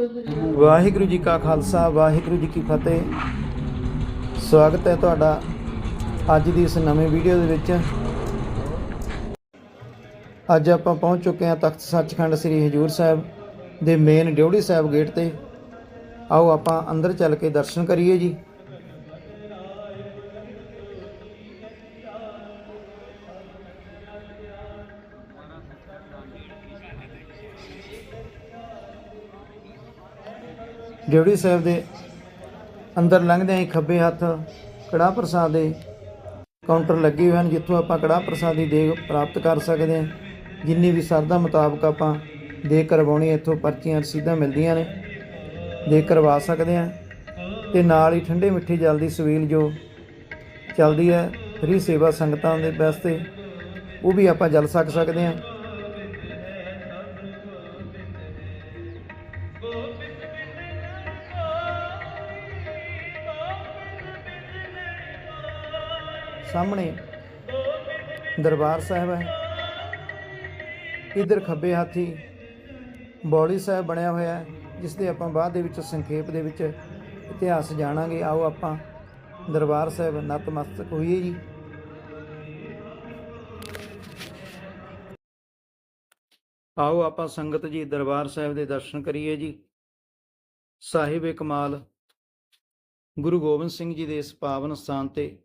ਵਾਹਿਗੁਰੂ ਜੀ ਕਾ ਖਾਲਸਾ, ਵਾਹਿਗੁਰੂ ਜੀ ਕੀ ਫਤਿਹ। ਸਵਾਗਤ ਹੈ ਤੁਹਾਡਾ ਅੱਜ ਦੀ ਇਸ ਨਵੇਂ ਵੀਡੀਓ ਦੇ ਵਿੱਚ। ਅੱਜ ਆਪਾਂ ਪਹੁੰਚ ਚੁੱਕੇ ਹਾਂ ਤਖਤ ਸੱਚਖੰਡ ਸ੍ਰੀ ਹਜੂਰ ਸਾਹਿਬ ਦੇ ਮੇਨ ਡਿਉੜੀ ਸਾਹਿਬ ਗੇਟ ਤੇ। ਆਓ ਆਪਾਂ ਅੰਦਰ ਚੱਲ ਕੇ ਦਰਸ਼ਨ ਕਰੀਏ ਜੀ। ਡਿਉੜੀ ਸਾਹਿਬ ਦੇ ਅੰਦਰ ਲੰਘਦਿਆਂ ਹੀ ਖੱਬੇ ਹੱਥ ਕੜਾਹ ਪ੍ਰਸਾਦ ਦੇ ਕਾਊਂਟਰ ਲੱਗੇ ਹੋਏ ਹਨ, ਜਿੱਥੋਂ ਆਪਾਂ ਕੜਾਹ ਪ੍ਰਸਾਦ ਦੀ ਦੇਗ ਪ੍ਰਾਪਤ ਕਰ ਸਕਦੇ ਹਾਂ ਜਿੰਨੀ ਵੀ ਸਰਦਾ ਮੁਤਾਬਕ ਆਪਾਂ ਦੇਗ ਕਰਵਾਉਣੀ ਇੱਥੋਂ ਪਰਚੀਆਂ ਰਸੀਦਾਂ ਮਿਲਦੀਆਂ ਨੇ, ਦੇਗ ਕਰਵਾ ਸਕਦੇ ਹਾਂ ਤੇ ਨਾਲ ਹੀ ਠੰਡੇ ਮਿੱਠੇ ਜਲ ਦੀ ਸਵੇਲ ਜੋ ਚੱਲਦੀ ਹੈ, ਫ੍ਰੀ ਸੇਵਾ ਸੰਗਤਾਂ ਦੇ ਵਾਸਤੇ, ਉਹ ਵੀ ਆਪਾਂ ਜਲ ਸਕ ਸਕਦੇ ਹਾਂ ਸਾਹਮਣੇ ਦਰਬਾਰ ਸਾਹਿਬ ਹੈ। ਇਧਰ ਖੱਬੇ ਹਾਥੀ ਬੌਲੀ ਸਾਹਿਬ ਬਣਿਆ ਹੋਇਆ ਹੈ, ਜਿਸ ਦੇ ਆਪਾਂ ਬਾਅਦ ਦੇ ਵਿੱਚ ਸੰਖੇਪ ਦੇ ਵਿੱਚ ਇਤਿਹਾਸ ਜਾਣਾਂਗੇ। ਆਓ ਆਪਾਂ ਦਰਬਾਰ ਸਾਹਿਬ ਨਤਮਸਤਕ ਹੋਈਏ ਜੀ। ਆਓ ਆਪਾਂ ਸੰਗਤ ਜੀ ਦਰਬਾਰ ਸਾਹਿਬ ਦੇ ਦਰਸ਼ਨ ਕਰੀਏ ਜੀ। ਸਾਹਿਬ ਕਮਾਲ, ਗੁਰੂ ਗੋਬਿੰਦ ਸਿੰਘ ਜੀ ਦੇ ਇਸ ਪਾਵਨ ਸਥਾਨ ਤੇ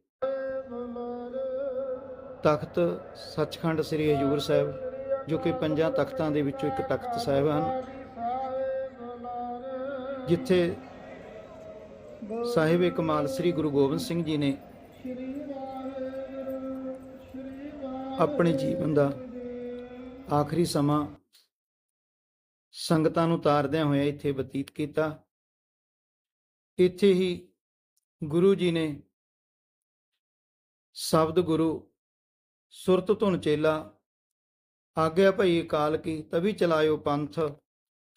ਤਖਤ ਸੱਚਖੰਡ ਸ੍ਰੀ ਹਜੂਰ ਸਾਹਿਬ, ਜੋ ਕਿ ਪੰਜਾਂ ਤਖਤਾਂ ਦੇ ਵਿੱਚੋਂ ਇੱਕ ਤਖਤ ਸਾਹਿਬ ਹਨ, ਜਿੱਥੇ ਸਾਹਿਬ ਕਮਾਲ ਸ੍ਰੀ ਗੁਰੂ ਗੋਬਿੰਦ ਸਿੰਘ ਜੀ ਨੇ ਆਪਣੇ ਜੀਵਨ ਦਾ ਆਖਰੀ ਸਮਾਂ ਸੰਗਤਾਂ ਨੂੰ ਤਾਰਦਿਆਂ ਹੋਇਆ ਇੱਥੇ ਬਤੀਤ ਕੀਤਾ। ਇੱਥੇ ਹੀ ਗੁਰੂ ਜੀ ਨੇ ਸ਼ਬਦ ਗੁਰੂ ਸੁਰਤ ਧੁਨ ਚੇਲਾ, ਆਗਿਆ ਭਈ ਕਾਲ ਕੀ, ਤਵੀ ਚਲਾਇਓ ਪੰਥ,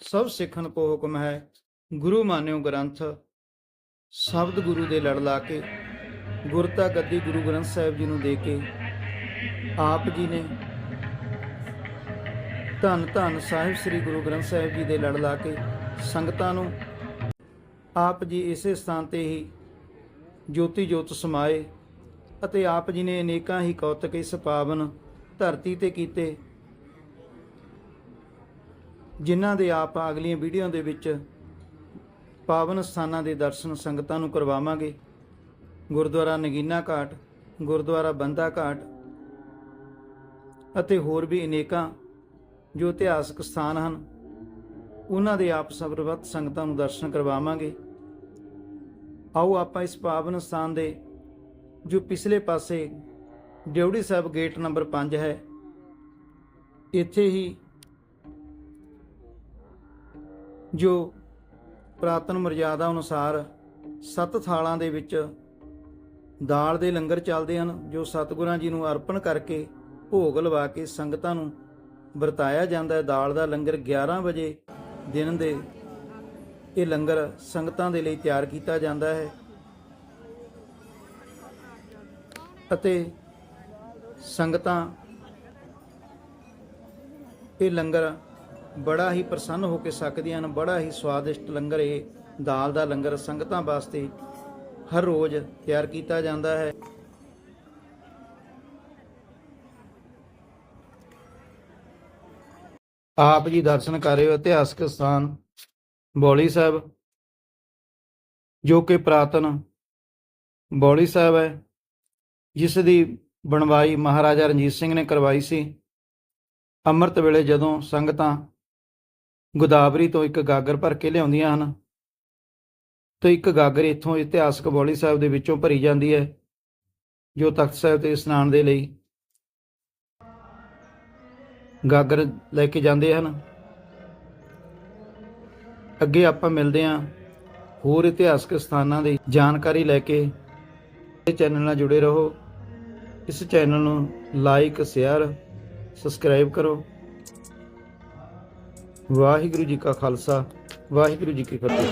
ਸਭ ਸਿੱਖਣ ਕੋ ਹੁਕਮ ਹੈ, ਗੁਰੂ ਮਾਨਿਓ ਗ੍ਰੰਥ। ਸ਼ਬਦ ਗੁਰੂ ਦੇ ਲੜ ਲਾ ਕੇ ਗੁਰਤਾ ਗੱਦੀ ਗੁਰੂ ਗ੍ਰੰਥ ਸਾਹਿਬ ਜੀ ਨੂੰ ਦੇ ਕੇ, ਆਪ ਜੀ ਨੇ ਧੰਨ ਧੰਨ ਸਾਹਿਬ ਸ੍ਰੀ ਗੁਰੂ ਗ੍ਰੰਥ ਸਾਹਿਬ ਜੀ ਦੇ ਲੜ ਲਾ ਕੇ ਸੰਗਤਾਂ ਨੂੰ ਆਪ ਜੀ ਇਸੇ ਸਥਾਨ ਤੇ ਹੀ ਜੋਤੀ ਜੋਤ ਸਮਾਏ ਅਤੇ ਆਪ ਜੀ ਨੇ ਅਨੇਕਾਂ ਹੀ ਕੌਤਕ ਇਸ ਪਾਵਨ ਧਰਤੀ ਤੇ ਕੀਤੇ, ਜਿਨ੍ਹਾਂ ਦੇ ਆਪ ਅਗਲੀਆਂ ਵੀਡੀਓ ਦੇ ਵਿੱਚ ਪਾਵਨ ਸਥਾਨਾਂ ਦੇ ਦਰਸ਼ਨ ਸੰਗਤਾਂ ਨੂੰ ਕਰਵਾਵਾਂਗੇ। ਗੁਰਦੁਆਰਾ ਨਗੀਨਾ ਘਾਟ, ਗੁਰਦੁਆਰਾ ਬੰਦਾ ਘਾਟ ਅਤੇ ਹੋਰ ਵੀ ਅਨੇਕਾਂ ਜੋ ਇਤਿਹਾਸਕ ਸਥਾਨ ਹਨ, ਉਹਨਾਂ ਦੇ ਆਪ ਸਰਬੱਤ ਸੰਗਤਾਂ ਨੂੰ ਦਰਸ਼ਨ ਕਰਵਾਵਾਂਗੇ। ਆਓ ਆਪਾਂ ਇਸ ਪਾਵਨ ਸਥਾਨ ਦੇ ਜੋ ਪਿਛਲੇ ਪਾਸੇ ਡਿਉੜੀ ਸਾਹਿਬ ਗੇਟ ਨੰਬਰ 5 ਹੈ, ਇੱਥੇ ਹੀ ਜੋ ਪ੍ਰਾਤਨ ਮਰਜ਼ਾਦਾ ਅਨੁਸਾਰ ਸੱਤ ਥਾਲਾਂ ਦੇ ਵਿੱਚ ਦਾਲ ਦੇ ਲੰਗਰ ਚੱਲਦੇ ਹਨ, ਜੋ ਸਤਿਗੁਰਾਂ ਜੀ ਨੂੰ ਅਰਪਣ ਕਰਕੇ ਭੋਗ ਲਵਾ ਕੇ ਸੰਗਤਾਂ ਨੂੰ ਵਰਤਾਇਆ ਜਾਂਦਾ ਹੈ। ਦਾਲ ਦਾ ਲੰਗਰ 11 ਵਜੇ ਦਿਨ ਦੇ ਇਹ ਲੰਗਰ ਸੰਗਤਾਂ ਦੇ ਲਈ ਤਿਆਰ ਕੀਤਾ ਜਾਂਦਾ ਹੈ। ਅਤੇ ਸੰਗਤਾਂ, ਇਹ ਲੰਗਰ ਬੜਾ ਹੀ ਪ੍ਰਸੰਨ ਹੋ ਕੇ ਸਕਦੀਆਂ ਹਨ, ਬੜਾ ਹੀ ਸਵਾਦਿਸ਼ਟ ਲੰਗਰ ਇਹ, ਦਾਲ ਦਾ ਲੰਗਰ ਸੰਗਤਾਂ ਵਾਸਤੇ ਹਰ ਰੋਜ਼ ਤਿਆਰ ਕੀਤਾ ਜਾਂਦਾ ਹੈ। ਆਪ ਜੀ ਦਰਸ਼ਨ ਕਰ ਰਹੇ ਹੋ ਇਤਿਹਾਸਕ ਸਥਾਨ ਬੌਲੀ ਸਾਹਿਬ, ਜੋ ਕਿ ਪ੍ਰਾਤਨ ਬੌਲੀ ਸਾਹਿਬ ਹੈ। ਜਿਸ ਦੀ ਬਣਵਾਈ ਮਹਾਰਾਜਾ ਰਣਜੀਤ ਸਿੰਘ ਨੇ ਕਰਵਾਈ ਸੀ। ਅੰਮ੍ਰਿਤ ਵੇਲੇ ਜਦੋਂ ਸੰਗਤਾਂ ਗੋਦਾਵਰੀ ਤੋਂ ਇੱਕ ਗਾਗਰ ਭਰ ਕੇ ਲਿਆਉਂਦੀਆਂ ਹਨ, ਤੇ ਇੱਕ ਗਾਗਰ ਇੱਥੋਂ ਇਤਿਹਾਸਕ ਬੌਲੀ ਸਾਹਿਬ ਦੇ ਵਿੱਚੋਂ ਭਰੀ ਜਾਂਦੀ ਹੈ, ਜੋ ਤਖਤ ਸਾਹਿਬ ਤੇ ਇਸ਼ਨਾਨ ਦੇ ਲਈ ਗਾਗਰ ਲੈ ਕੇ ਜਾਂਦੇ ਹਨ। ਅੱਗੇ ਆਪਾਂ ਮਿਲਦੇ ਹਾਂ ਹੋਰ ਇਤਿਹਾਸਕ ਸਥਾਨਾਂ ਦੀ ਜਾਣਕਾਰੀ ਲੈ ਕੇ ਚੈਨਲ ਨਾਲ ਜੁੜੇ ਰਹੋ। ਇਸ ਚੈਨਲ ਨੂੰ ਲਾਈਕ ਸ਼ੇਅਰ ਸਬਸਕ੍ਰਾਈਬ ਕਰੋ। ਵਾਹਿਗੁਰੂ ਜੀ ਕਾ ਖਾਲਸਾ, ਵਾਹਿਗੁਰੂ ਜੀ ਕੀ ਫਤਿਹ।